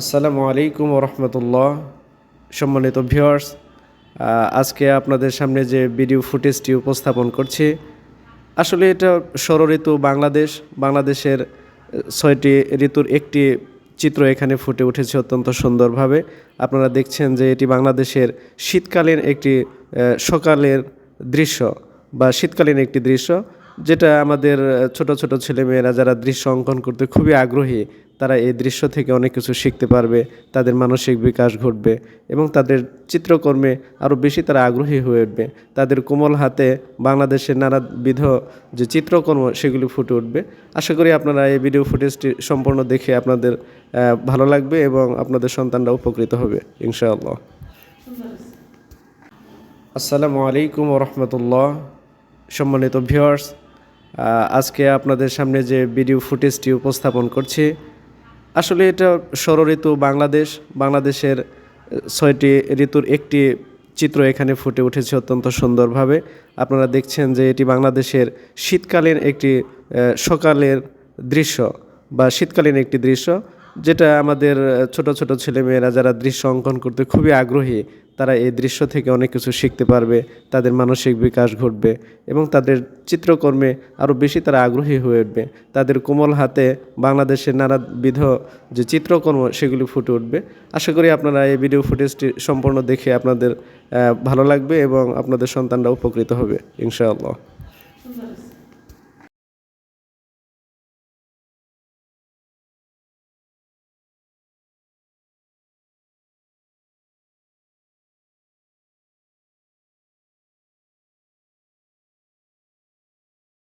আসসালামু আলাইকুম রহমতুল্লাহ সম্মানিত ভিউয়ার্স আজকে আপনাদের সামনে যে ভিডিও ফুটেজটি উপস্থাপন করছি, আসলে এটা ষড় ঋতু বাংলাদেশ। বাংলাদেশের ছয়টি ঋতুর একটি চিত্র এখানে ফুটে উঠেছে অত্যন্ত সুন্দরভাবে। আপনারা দেখছেন যে এটি বাংলাদেশের শীতকালীন একটি সকালের দৃশ্য বা শীতকালীন একটি দৃশ্য, যেটা আমাদের ছোট ছোট ছেলেমেয়েরা যারা দৃশ্য অঙ্কন করতে খুবই আগ্রহী তারা এই দৃশ্য থেকে অনেক কিছু শিখতে পারবে, তাদের মানসিক বিকাশ ঘটবে এবং তাদের চিত্রকর্মে আরও বেশি তারা আগ্রহী হয়ে উঠবে। তাদের কোমল হাতে বাংলাদেশের নানাবিধ যে চিত্রকর্ম, সেগুলি ফুটে উঠবে। আশা করি আপনারা এই ভিডিও ফুটেজটি সম্পূর্ণ দেখে আপনাদের ভালো লাগবে এবং আপনাদের সন্তানরা উপকৃত হবে, ইনশাআল্লাহ। আসসালামু আলাইকুম রহমতুল্লাহ সম্মানিত ভিউয়ার্স আজকে আপনাদের সামনে যে ভিডিও ফুটেজটি উপস্থাপন করছি আসলে এটা ষড় ঋতু বাংলাদেশ। বাংলাদেশের ছয়টি ঋতুর একটি চিত্র এখানে ফুটে উঠেছে অত্যন্ত সুন্দরভাবে। আপনারা দেখছেন যে এটি বাংলাদেশের শীতকালীন একটি সকালের দৃশ্য বা শীতকালীন একটি দৃশ্য, যেটা আমাদের ছোট ছোট ছেলেমেয়েরা যারা দৃশ্য অঙ্কন করতে খুবই আগ্রহী তারা এই দৃশ্য থেকে অনেক কিছু শিখতে পারবে, তাদের মানসিক বিকাশ ঘটবে এবং তাদের চিত্রকর্মে আরও বেশি তারা আগ্রহী হয়ে উঠবে। তাদের কোমল হাতে বাংলাদেশের নানাবিধ যে চিত্রকর্ম, সেগুলি ফুটে উঠবে। আশা করি আপনারা এই ভিডিও ফুটেজটি সম্পূর্ণ দেখে আপনাদের ভালো লাগবে এবং আপনাদের সন্তানরা উপকৃত হবে, ইনশাআল্লাহ।